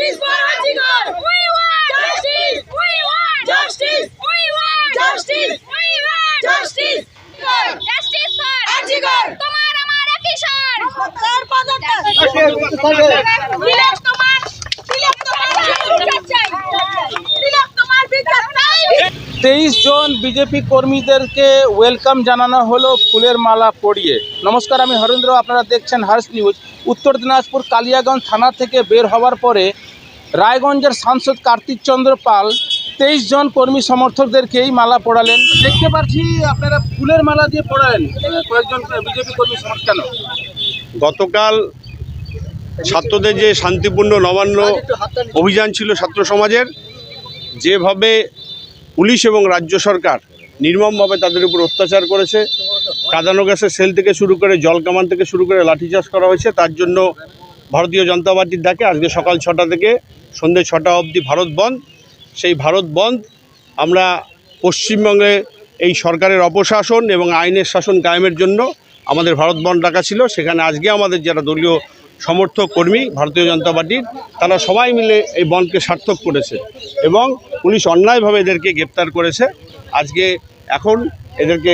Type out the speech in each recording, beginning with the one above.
Justice for Antigone! We want justice! We want justice! We want justice! We want justice! Justice for Antigone! তোমার আমার স্বর! তার পদত্যাগ! তেইশ জন বিজেপি কর্মীদেরকে ওয়েলকাম জানানো হলো ফুলের মালা পরিয়ে। নমস্কার আমি হরেন্দ্র আপনারা দেখছেন হার্স নিউজ উত্তর দিনাজপুর কালিয়াগঞ্জ থানা থেকে বের হওয়ার পরে রায়গঞ্জের সাংসদ কার্তিক চন্দ্র পাল তেইশ জন কর্মী সমর্থকদেরকেই মালা পড়ালেন। দেখতে পাচ্ছি আপনারা ফুলের মালা দিয়ে পড়ালেন। কয়েকজন বিজেপি কর্মী সমর্থক কেন? গতকাল ছাত্রদের যে শান্তিপূর্ণ নবান্ন অভিযান ছিল ছাত্র সমাজের যেভাবে পুলিশ এবং রাজ্য সরকার নির্মমভাবে তাদের উপর অত্যাচার করেছে। কাঁদানো গ্যাসের সেল থেকে শুরু করে জল কামান থেকে শুরু করে লাঠিচার্জ করা হয়েছে। তার জন্য ভারতীয় জনতা পার্টির ডাকে আজকে সকাল ছটা থেকে সন্ধ্যে ছটা অবধি ভারত বন্ধ। সেই ভারত বন্ধ আমরা পশ্চিমবঙ্গে এই সরকারের অপশাসন এবং আইনের শাসন কায়েমের জন্য আমাদের ভারত বন্ধ ডাকা ছিল। সেখানে আজকে আমাদের যারা দলীয় সমর্থক কর্মী ভারতীয় জনতা পার্টির, তারা সবাই মিলে এই বনকে সার্থক করেছে এবং পুলিশ অন্যায়ভাবে এদেরকে গ্রেপ্তার করেছে। আজকে এখন এদেরকে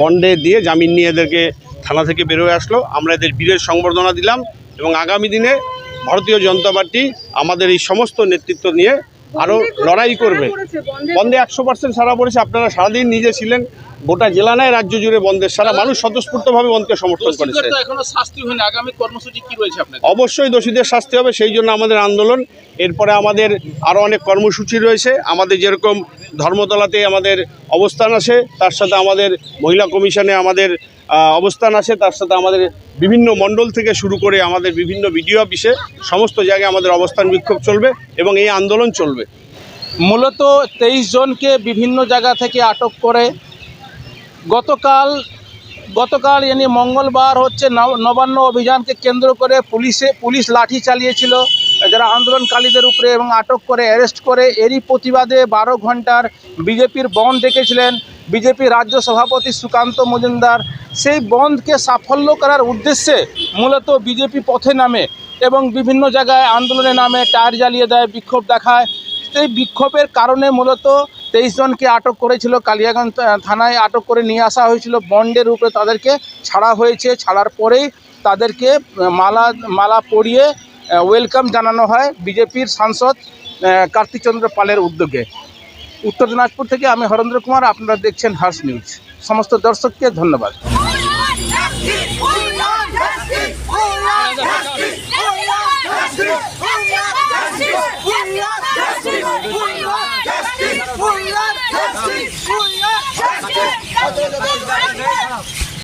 বন্ডে দিয়ে জামিন নিয়ে এদেরকে থানা থেকে বেরোয় আসলো। আমরা এদের বীরের সংবর্ধনা দিলাম এবং আগামী দিনে ভারতীয় জনতা পার্টি আমাদের এই সমস্ত নেতৃত্ব নিয়ে আরও লড়াই করবে। বন্ধে একশো পার্সেন্ট সারা পড়েছে, আপনারা সারাদিন নিজে ছিলেন গোটা জেলা নয় রাজ্য জুড়ে বন্ধের সারা মানুষ স্বতঃস্ফূর্তভাবে বন্ধকে সমর্থন করেছে দোষীদের তো এখনও শাস্তি হয়নি। আগামী কর্মসূচি কি রয়েছে আপনাদের? অবশ্যই দোষীদের শাস্তি হবে সেই জন্য আমাদের আন্দোলন। এরপরে আমাদের আরও অনেক কর্মসূচি রয়েছে। আমাদের যেরকম ধর্মতলাতে আমাদের অবস্থান আছে তার সাথে আমাদের মহিলা কমিশনে আমাদের অবস্থান আছে তার সাথে আমাদের বিভিন্ন মণ্ডল থেকে শুরু করে আমাদের বিভিন্ন বিডিও অফিসে সমস্ত জায়গায় আমাদের অবস্থান বিক্ষোভ চলবে এবং এই আন্দোলন চলবে। মূলত তেইশ জনকে বিভিন্ন জায়গা থেকে আটক করে গতকাল গতকাল এনে মঙ্গলবার হচ্ছে নব- নবান্ন অভিযানকে কেন্দ্র করে পুলিশে, পুলিশ লাঠি চালিয়েছিল। যারা আন্দোলনকারীদের উপরে এবং আটক করে অ্যারেস্ট করে, এরই প্রতিবাদে বারো ঘণ্টার বিজেপির বন্ধ ডেকেছিলেন বিজেপি রাজ্য সভাপতি সুকান্ত মজুমদার। সেই বন্ধকে সাফল্য করার উদ্দেশ্যে মূলত বিজেপি পথে নামে এবং বিভিন্ন জায়গায় আন্দোলনে নামে, টায়ার জ্বালিয়ে দেয়, বিক্ষোভ দেখায়। সেই বিক্ষোভের কারণে মূলত তেইশ জনকে আটক করেছিল কালিয়াগঞ্জ থানায় আটক করে নিয়ে আসা হয়েছিল। বন্ডের উপরে তাদেরকে ছাড়া হয়েছে। ছাড়ার পরেই তাদেরকে মালা মালা পরিয়ে ওয়েলকাম জানানো হয় বিজেপির সাংসদ কার্তিকচন্দ্র পালের উদ্যোগে। উত্তর দিনাজপুর থেকে আমি হরেন্দ্র কুমার, আপনারা দেখছেন হার্স নিউজ। সমস্ত দর্শককে ধন্যবাদ।